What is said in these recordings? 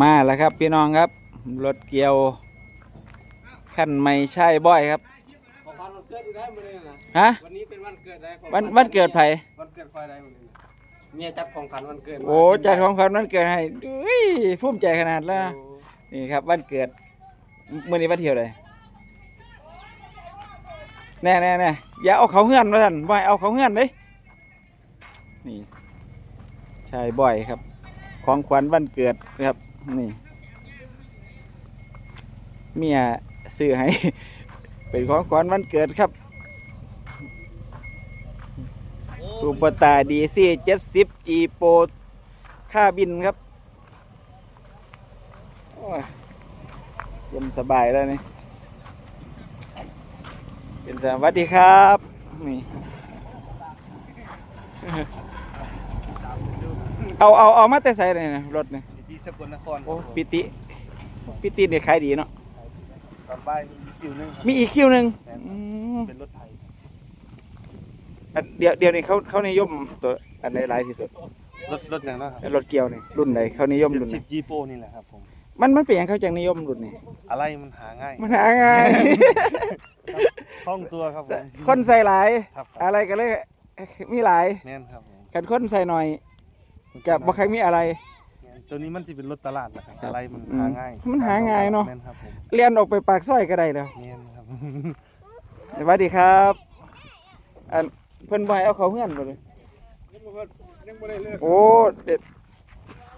มาแล้วครับพี่น้องครับ รถเกี่ยวคันไม่ใช่บ่อยครับของขวัญวันเกิดได้มาเลยนะฮะวันนี้เป็นวันเกิดได้ของวันวันเกิดไผวันเกิดคอยได้มาเลยนะเมียจัดของขวัญวันเกิดมาโอ้จัดของขวัญวันเกิดให้อุ้ยภูมิใจขนาดแล้วโอ้นี่ครับวันเกิดมื้อนี้วันเที่ยวเลยแน่แน่แน่อย่าเอาเขาเฮือนมาท่านบ่ให้เอาเขาเฮือนเด้ยนี่ใช่บ่อยครับ ของขวัญวันเกิดนะครับ นี่ เมียซื้อให้ เป็นของขวัญวันเกิดครับรูปตาดีซีเจ็ดสิบจีโปค่าบินครับยเย็นสบายแล้วนี่เป็นสวัสดีครับนี่เอาเอาเอามาแต่ใส่เลยนะรถเนี่ย สกลนครโอ้ปิติปิติเนี่ยขายดีเนาะตอนบ่ายมีคิวหนึงครับมีอีกคิวหนึ่งอืมเป็นรถไถอันเดี๋ยวเดี๋ยวนี้เขาเขานิยมตัวอันไหนหลายที่สุดรถรถอย่างนั้นครับรถเกียวนี่รุ่นไหนเขานิยมรุ่นไหนสิบจีโปนี่แหละครับผมมันมันเป็นอย่างเขาจังนิยมรุ่นนี้อะไรมันหาง่ายมันหาง่ายคล่องตัวครับผมคนใส่หลาย ครับอะไรก็เลยมีหลายแม่นครับผมกันคนใส่หน่อยกับบ่ใครมีอะไรแม่น ตัวนี้มันจะเป็นรถตลาดนะครับครับอะไรมันอืมหาง่ายมันหาง่ายเนอะแม่นครับผมเลียนออกไปปากซอยก็ได้แล้วแม่นครับ สวัสดีครับอันเพิ่นบ่ให้เอาเขาเฮือนบ่เลยโอ้เด็ด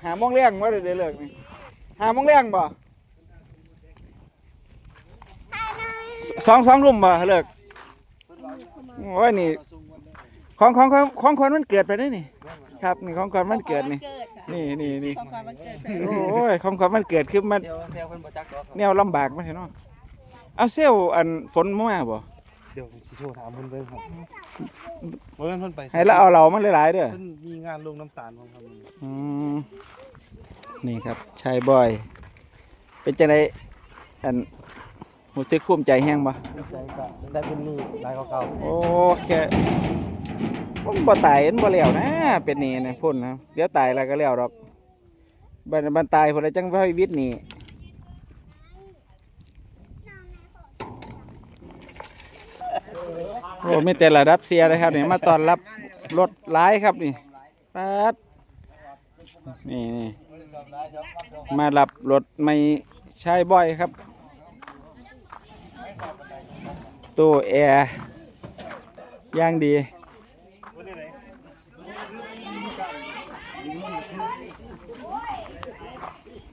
หาโมงเลี้ยงว่าเด็ดเลิกนี่หาโมงเลี้ยงบ่สองสองรุ่มบ่เลิกโอ้ยนี่ของของของของคนมันเกิดไปได้นี่ ครับนี่ของขวัญวันเกิดนี่ นี่นี่นี่ของขวัญวันเกิดโอ้ยของขวัญวันเกิดคือมันเที่ยวเที่ยวเพิ่นบ่จักดอกครับแนวลำบากมาเนาะเอาเซลลอันฝนมามาบ่เดี๋ยวผมสิโทรถามเพิ่นเบิ่งครับบ่แม่นเพิ่นไปให้เราเอาเรามันหลายๆเด้อ เพิ่นมีงานลงน้ำตาลของครับอืมนี่ครับชายบอย เป็นจังไดอันรู้สึกภูมิใจแฮงบ่ใจก็ได้เป็นหนี่รายเก่าโอ้แค่ ผมบ่ตายมันบ่แล้วนะ เป็นนี่นะพ่นนะเดี๋ยวตายแล้วก็แล้วดอกบันบันตายพุ่นแล้วจังไว้วิทย์นี่โอ้มีแต่ระดับเสียเลยครับนี่มาตอนรับรถหลายครับนี่ปัดนี่นี่มารับรถไม่ใช่บ่อยครับตู้แอร์ย่างดี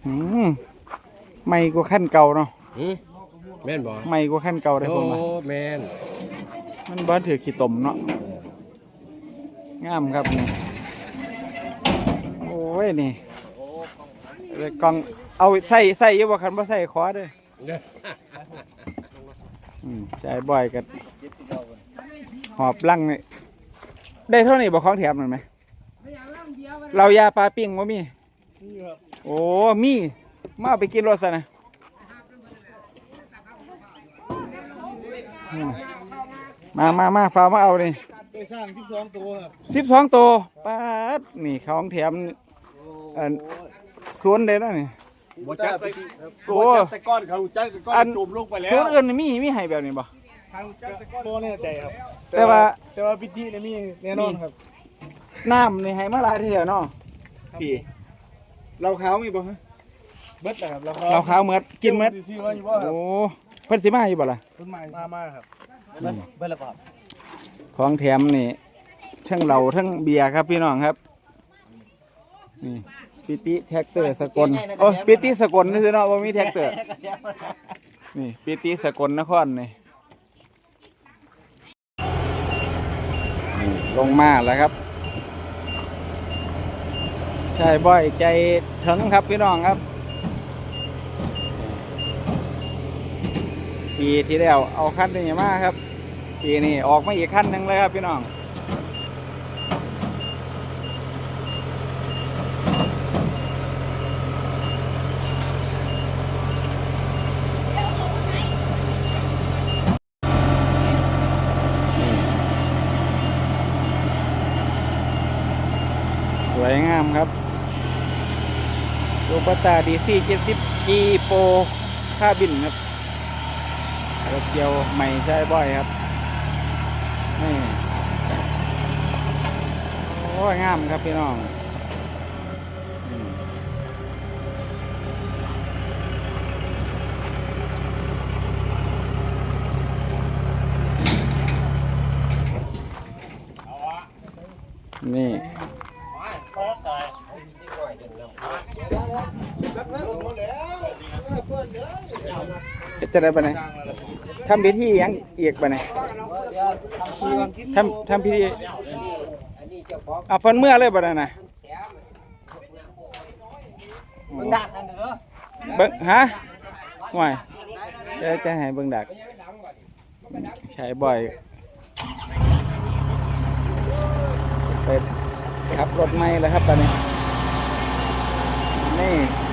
อืมไม่กว่าขั้นเก่าเนาะหืมแม่นบ่ไม่กว่าขั้นเก่าได้ผโอ้มว่าแม่นมันบ้านถือขี้ตมเนาะงามครับนี่โอ้ยนี่เลยกล่องเอาใส่ใส่อยี่บ่คันบ่ใส่ขอเด้ออืมใช้บ่อยกันหอบลังนี่ได้เท่านี้บ่ของแถมหน่อยไหมเรายาปลาปิ้ง ว่ามีโอ้มีมาเอาไปกินรสซะนะอืมมามามาฟ้าวมาเอานี่ไปสร้าง12ตัวครับสิบสองตัวปาดนี่ของแถมอันสวนเด้นะนี่ บ่จักไปโอ้แต่ก้อนเขาจักแต่ก้ออันนจุ่มลงไปแล้วสวนอื่นนี่มีมีให้แบบนี้บ่บ่แน่ใจครับแต่ว่า แต่ว่าพิธีนี่มีแน่นอนครับน้ำนี่ให้มาหลายเที่ยวเนาะพี่ เราขาวมีบ่ฮะเบิดนะครับแล้วเราขาวเมดกินเมดซื้อมาอยู่บ่ครับโอ้เพิ่นสิมาอยู่บ่ล่ะต้นไม้มามาครับเบิดละครับของแถมนี่ทั้งเหล้าทั้งเบียร์ครับพี่น้องครับนี่ปิติแท็กเตอร์สกลโอ้ยปิติสกลนี่คือเนาะบ่มีแท็กเตอร์นี่ปิติสกลนครนี่นี่ลงมาแล้วครับ ใช่บ่อยใจถึงครับพี่น้องครับ ปีที่แล้วเอาขั้นนี้มาครับ ปีนี้ออกมาอีกขั้นหนึ่งเลยครับพี่น้อง สวยงามครับลูปตาดีซีเจ็ดสิบกีโปค่าบินครับรถเกียวใหม่ใช้บ่อยครับนี่โอ้ยงามครับพี่น้อง เฮ็ดจะได้ปะเนี่ยทำพิธีหยังเอียกปะเนี่ยทำทำพิธีอะฟันเมื่อเลยปะเนี่ยนะดักอันเด้อเบิ่งฮะห่วยจะจะให้เบิ่งดักใช้บ่อยไปขับรถไม่แล้วครับตอนนี้นี่อุ้ย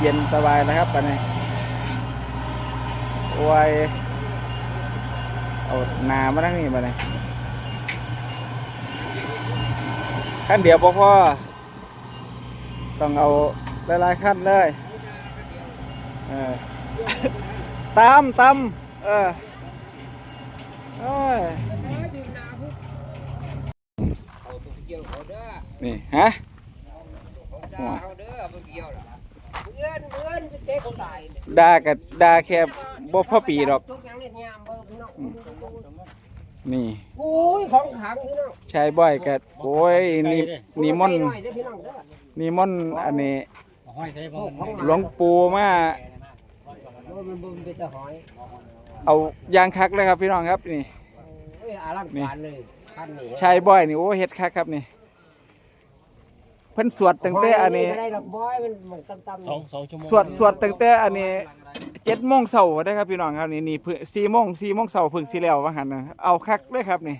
เย็นสบายแล้วครับตอนนี้โอ้ยเอาหนามาทั้งนี้มาเลยขั้นเดียวพอพอต้องเอาหลายๆขั้นเลยเออตามตามเออโอ้ยนี่ ฮะ ด่ากับด่าแค่บ่พอปีดอกทุกอย่างเนี่ยยามบ่พี่น้องนี่โอ้ยของขังพี่น้องใช้บ่อยกับโอ้ยนี่นี่มนต์ไปหอยเด้อพี่น้องเด้อนี่มนต์อันนี้พวกของหลวงปู่มาบ่มันบ่เป็นตะหอยเอายางคักเลยครับพี่น้องครับนี่เอ้ยอลังการเลยท่านนี่ใช้บ่อยนี่โอ้เฮ็ดคักครับนี่ เพิ่นสวดตั้งแต่อันนี้ บ่ได้ดอกบอยมันมันต่ำๆสองสองชั่วโมงสวดสวดตั้งแต่อันนี้เจ็ดโมงเช้าได้ครับพี่น้องครับนี่นี่เพิ่งสี่โมงสี่โมงเช้าเพิ่งสิแล้วว่าหั่นน่ะเอาคักเลยครับนี่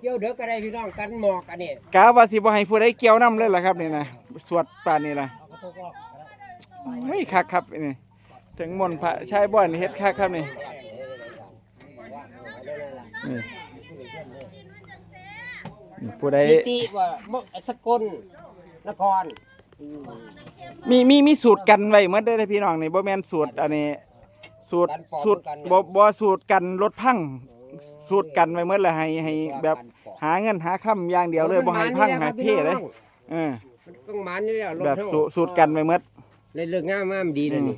เกี่ยวเด้อก็ได้พี่น้องกันหมอกอันนี้กะว่าสิบ่ให้ผู้ใดเกี่ยวนํเลยล่ะครับนี่นะสวดป่านนี้ล่ะไม่คักครับนี่ถึงมนต์พระชายบ่อนนี่เฮ็ดคักครับนี่นี่นี่ ผู้ใดนิติว่าบ่สกลนครมีมีมีสูตรกันไว้หมดเด้อพี่น้องนี่บ่แม่นสูตรอันนี้ สูตรสูตรบ่บ่สูตรกันรถพังสูตรกันไว้หมดแล้วให้ให้แบบหาเงินหาค่ำอย่างเดียวเลยบ่ให้พังให้เพ่เลยเออมันต้องหมันนี่แหละรถแบบเท่าสูสูตรกันไว้หมดเลยเลิกงามมากดีเลยนี่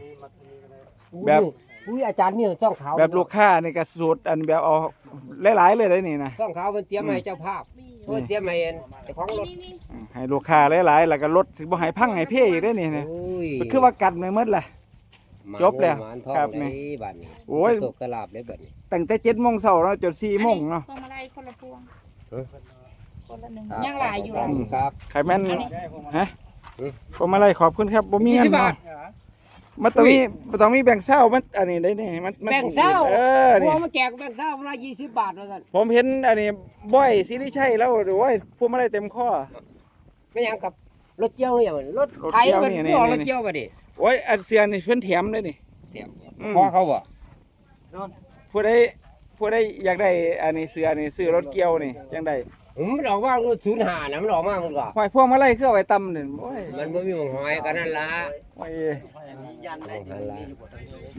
แบบ อุ้ยอาจารย์นี่ช่องขาวแบบลูกค้านี่ก็สูตรอันแบบเอาหลายๆเลยได้นี่นะ ช่องขาวมันเตรียมมาให้เจ้าภาพ เพิ่นเตรียมมาให้เจ้าของรถให้ลูกค้าหลายๆแล้วก็ลดสิบ่ให้พังให้เพ่อีกได้อนี่นะโอ้ยมันคือว่ากันไว้หมดล่ะ หมาจบแล้วหมานทองครับเลนี่ยบัดนี้โอ้ย ตกกระลาบเลยบัดนี้ ตั้งแต่7โมงเช้าเนาะจน4โมงเนาะพวงมาลัยคนละพวงเออ คนละหนึ่งครับยังหลายอยู่ขหอบลายคุณครับ ใครแม่นฮะเออผมอะไรขอบคุณครับบ่มีเงิน20บามาท มันต้องมีมันต้องมีแบ่งเศร้ามันอันนี้ได้นี่มันมันแบ่งเศร้าเออพนี่วงมาแจกแบ่งเศร้าเวลา20บาทแล้วกันผมเห็นอันนี้บ่อยสิริชัยแล้วโอ้ยพวกมาได้เต็มข้อไม่หยังกับรถเจียวอย่างมันรถรถไถเกี่ยวมันนี่นี่ตัวนี่รถเจียวบัดนี้โอ้ยอันเสียนี่เพิ่นแถมเลยนี่เตรียมอืมพอเขาบ่ผู้ใดผู้ใดอยากได้อันนี้เสื้อนี่ซื้อรถเกี่ยวนี่จังได๋อื มมันออกว่ารถ05นะมันออกมามันก็หอยพวงมาลัยคือเอาไว้ตำนี่โอ้ยมันบ่มีหมองหอยกันนั่นล่ะโอ้ยนั่นล่ะ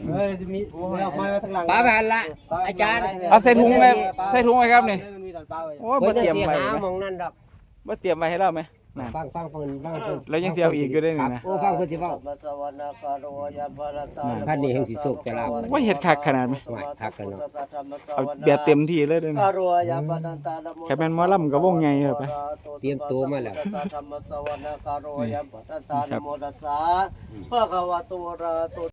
เฮ้ยจะมีเอาไม้มาทางหลังป้าพันละอาจารย์เอาใส่ถุงไว้ใส่ถุงไว้ครับนี่มันมีตอนเป้าไว้โอ้ยเพิ่บ่นจะเตรียมสิไว้หาไหมหมองนั่นดอกบ่เตรียมไว้ให้เราไหม นั่นฟังฟังเพิ่นฟังเพิ่นแล้วยังสิเอาอีกอยู่ได้นี่นะโอ้ฟังเพิ่นสิเว้า ท่านนี่แห่งสิโศกจะลาบว่าเฮ็ดคักขนาดไหมไหวคักกันเนาะ เอาแบบเต็มที่เลยเด้ออนะรัวยาปนันตาแค่แม่นหมอลำก็วงใหญ่แล้วไปเตรียมตัวมาแล้วธรรมสวรรคารโรยาปนันตานะโมตัสสะภะคะวะโตอะระหะโต